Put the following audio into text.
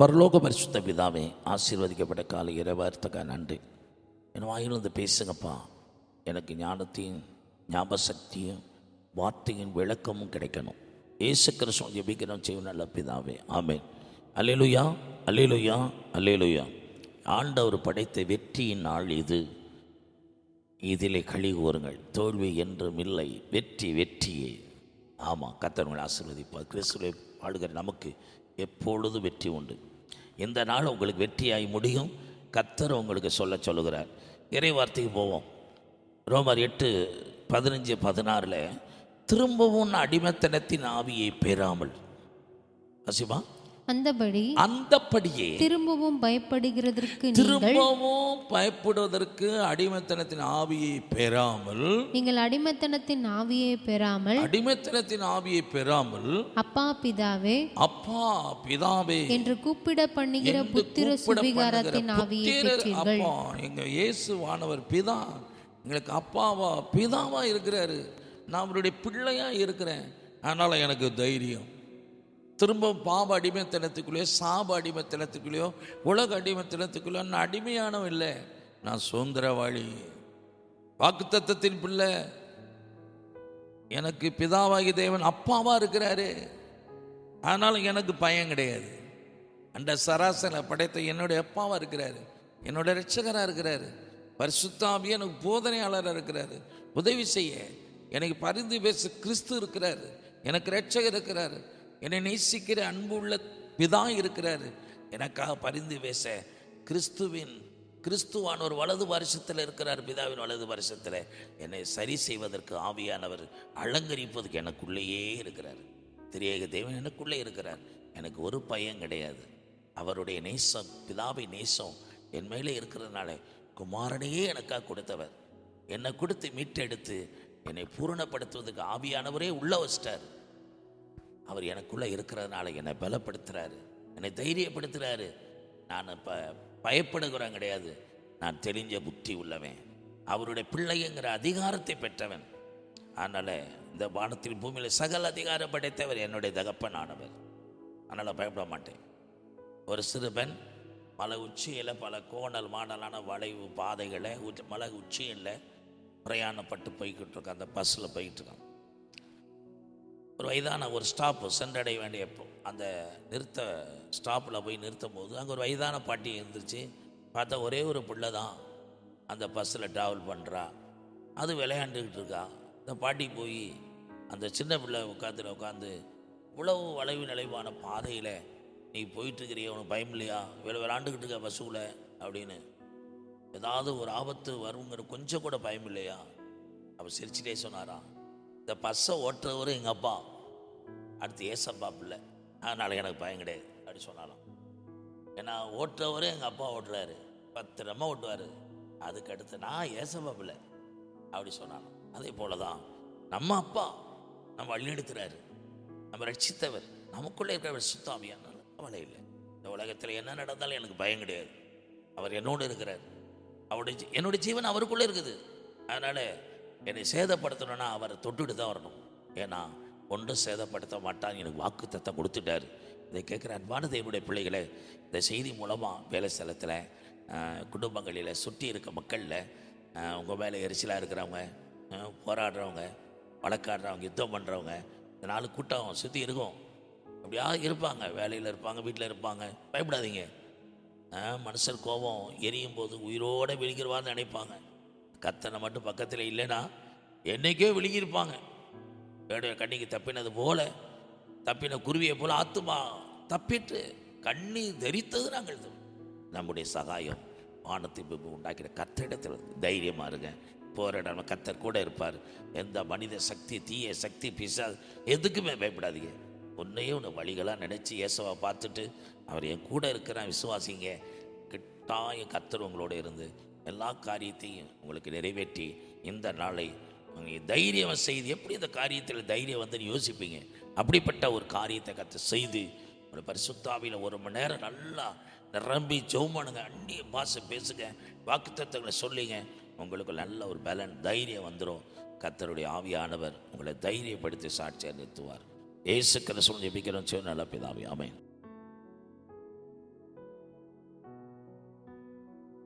பரலோக பரிசுத்த பிதாவே ஆசீர்வதிக்கப்பட்ட காலை இறைவார்த்தக்கா நன்றி. என் வாயிலிருந்து பேசுங்கப்பா. எனக்கு ஞானத்தையும் ஞாபக சக்தியும் வார்த்தையின் விளக்கமும் கிடைக்கணும். ஏசு கிறிஸ்துவம் ஜெபிக்கிறோம் செய்யும் நல்ல பிதாவே. ஆமேன். அல்லேலுயா அல்லேலுயா அல்லேலுயா. ஆண்டவர் படைத்த வெற்றியின் நாள் இது. இதிலே கழி கூறுங்கள். தோல்வி என்றும் இல்லை. வெற்றி வெற்றியே. ஆமாம் கத்தர்களை ஆசீர்வதிப்பார். கிறிஸ்துவை வாழ்கிற நமக்கு எப்பொழுதும் வெற்றி உண்டு. இந்த நாள் உங்களுக்கு வெற்றியாய் முடியும். கத்தர் உங்களுக்கு சொல்ல சொல்லுகிறார். இறை வார்த்தைக்கு போவோம். ரோமர் எட்டு பதினஞ்சு பதினாறில் திரும்பவும் அடிமைத்தனத்தின் ஆவியை பெறாமல். அசிமா அந்தபடி அந்தப்படியே திரும்பவும் பயப்படுகிறதற்கு திரும்பவும் பயப்படுவதற்கு அடிமைத்தனத்தின் ஆவியை பெறாமல் நீங்கள் அடிமைத்தனத்தின் ஆவியை பெறாமல் அடிமைத்தனத்தின் ஆவியை பெறாமல் அப்பா பிதாவே அப்பா பிதாவே என்று கூப்பிட பண்ணுகிற புத்திர சுவிகாரத்தின் ஆவியை பெற்றீர்கள். அப்பா எங்க இயேசுவானவர் பிதா. எங்களுக்கு அப்பாவா பிதாவா இருக்கிறாரு. நான் அவருடைய பிள்ளையா இருக்கிறேன். அதனால எனக்கு தைரியம். திரும்ப பாவ அடிமைத்தனத்துக்குள்ளேயோ சாப அடிமைத்தனத்துக்குள்ளேயோ உலக அடிமைத்தனத்துக்குள்ளேயோ நான் அடிமையானவன் இல்லை. நான் சுதந்திரவாளி. வாக்குத்தத்தத்தின் பிள்ளை. எனக்கு பிதாவாகி தேவன் அப்பாவாக இருக்கிறாரு. அதனால் எனக்கு பயம் கிடையாது. அந்த சராசனை படைத்த என்னுடைய அப்பாவாக இருக்கிறாரு. என்னோட ரட்சகராக இருக்கிறாரு. பரிசுத்தாபி எனக்கு போதனையாளராக இருக்கிறாரு. உதவி செய்ய எனக்கு பரிந்து பேச கிறிஸ்து இருக்கிறாரு. எனக்கு ரட்சகர் இருக்கிறாரு. என்னை நேசிக்கிற அன்பு உள்ள பிதா இருக்கிறாரு. எனக்காக பரிந்து பேச கிறிஸ்துவின் கிறிஸ்துவான் ஒரு வலது வருஷத்தில் இருக்கிறார் பிதாவின் வலது வருஷத்தில் என்னை சரி செய்வதற்கு ஆவியானவர் அலங்கரிப்பதற்கு எனக்குள்ளேயே இருக்கிறார். திரியேக தேவன் எனக்குள்ளே இருக்கிறார். எனக்கு ஒரு பயம் கிடையாது. அவருடைய நேசம் பிதாவை நேசம் என் மேலே இருக்கிறதுனால குமாரனையே எனக்காக கொடுத்தவர். என்னை கொடுத்து மீட்டெடுத்து என்னை பூரணப்படுத்துவதற்கு ஆவியானவரே உள்ள வச்சிட்டார். அவர் எனக்குள்ளே இருக்கிறதுனால என்னை பலப்படுத்துகிறாரு என்னை தைரியப்படுத்துகிறாரு நான் இப்போ பயப்படுகிறேன் கிடையாது. நான் தெரிஞ்ச புத்தி உள்ளவன். அவருடைய பிள்ளைங்கிற அதிகாரத்தை பெற்றவன். அதனால் இந்த வானத்தில் பூமியில் சகல அதிகாரம் படைத்தவர் என்னுடைய தகப்பன் ஆனவர் அதனால் பயப்பட மாட்டேன். ஒரு சிறுபன் பல உச்சியில் பல கோணல் மாடலான வளைவு பாதைகளை மலை உச்சியில் பிரயாணப்பட்டு போய்கிட்டு இருக்கான் அந்த பஸ்ஸில் போய்கிட்டு இருக்கான் ஒரு வயதான ஒரு ஸ்டாப்பு சென்றடைய வேண்டிய அந்த நிறுத்த ஸ்டாப்பில் போய் நிறுத்தும் போது அங்கே ஒரு வயதான பாட்டி இருந்துச்சு. பார்த்தா ஒரே ஒரு பிள்ளை தான். அந்த பஸ்ஸில் ட்ராவல் பண்ணுறா அது விளையாண்டுக்கிட்டு இருக்கா. இந்த பாட்டி போய் அந்த சின்ன பிள்ளை உட்காந்துல உட்காந்து இவ்வளவு வளைவு நிலைவான பாதையில் நீ போயிட்டுருக்கிறிய உனக்கு பயம் இல்லையா? இவ்வளோ விளாண்டுக்கிட்டு இருக்க பஸ்ஸுக்குள்ள அப்படின்னு. ஏதாவது ஒரு ஆபத்து வருங்கிற கொஞ்சம் கூட பயம் இல்லையா? அவர் சிரிச்சிட்டே சொன்னாரான் இந்த பஸ்ஸை ஓட்டுறவர் எங்கள் அப்பா. அடுத்து ஏசப்பா பிள்ளை. அதனால் எனக்கு பயம் கிடையாது அப்படி சொன்னாலும். ஏன்னா ஓட்டுறவரும் எங்கள் அப்பா ஓட்டுறாரு. பத்திரமா ஓட்டுவார். அதுக்கு அடுத்து நான் ஏசப்பா பிள்ளை அப்படி சொன்னாலும். அதே போல தான் நம்ம அப்பா நம்ம வழிநடத்துகிறாரு நம்ம ரட்சித்தவர். நமக்குள்ளே இருக்கிறவர் சுத்தாமியானால் கவலை இல்லை. இந்த உலகத்தில் என்ன நடந்தாலும் எனக்கு பயம் கிடையாது. அவர் என்னோடு இருக்கிறார். அவருடைய என்னுடைய ஜீவன் அவருக்குள்ளே இருக்குது. அதனால் என்னை சேதப்படுத்தணும்னா அவரை தொட்டுட்டு தான் வரணும். ஏன்னா ஒன்றும் சேதப்படுத்த மாட்டாங்க எனக்கு வாக்கு தத்தம் கொடுத்துட்டாரு. இதை கேட்குற அன்பான தேவனுடைய பிள்ளைகளை இந்த செய்தி மூலமாக வேலை ஸ்தலத்தில் குடும்பங்களில் சுற்றி இருக்க மக்களில் உங்கள் மேலே எரிச்சலாக இருக்கிறவங்க போராடுறவங்க வழக்காடுறவங்க யுத்தம் பண்ணுறவங்க இந்த நாலு கூட்டம் சுற்றி இருக்கும். அப்படியா இருப்பாங்க வேலையில் இருப்பாங்க வீட்டில் இருப்பாங்க. பயப்படாதீங்க. மனுஷர் கோபம் எரியும் போது உயிரோடு விழுகிறவான்னு நினைப்பாங்க. கத்தனை மட்டும் பக்கத்தில் இல்லைன்னா என்னைக்கோ விழுகியிருப்பாங்க வேடைய கண்ணிக்கு தப்பினது போல தப்பின குருவியை போல ஆத்துமா தப்பிட்டு கண்ணி தரித்தது நாங்கள் நம்முடைய சகாயம் வானத்தை உண்டாக்கிற கத்திடத்தில் தைரியமாக இருங்க. போராட கத்தர் கூட இருப்பார். எந்த மனித சக்தி தீய சக்தி பிசா எதுக்குமே பயப்படாதீங்க. உன்னையே ஒன்று வழிகளாக நினச்சி இயேசுவை பார்த்துட்டு அவர் என் கூட இருக்கிறான் விசுவாசிங்க. கிட்டாய கத்தர் உங்களோட இருந்து எல்லா காரியத்தையும் உங்களுக்கு நிறைவேற்றி இந்த நாளை நீங்கள் தைரியம் செய்து எப்படி இந்த காரியத்தில் தைரியம் வந்து யோசிப்பீங்க. அப்படிப்பட்ட ஒரு காரியத்தை கற்று செய்து ஒரு பரிசுத்தாவியில் ஒரு மணி நேரம் நல்லா நிரம்பி ஜெவமானுங்க அந்நிய பாசை பேசுங்க வாக்குத்தத்தங்களை சொல்லிங்க. உங்களுக்கு நல்ல ஒரு பலன் தைரியம் வந்துடும் கத்தருடைய ஆவியானவர் உங்களை தைரியப்படுத்தி சாட்சியாக நிறுத்துவார். ஏசு கிறிஸ்துவின் ஜெபிக்கிறோம். சிவ நல்ல பிதாவே. ஆமென்.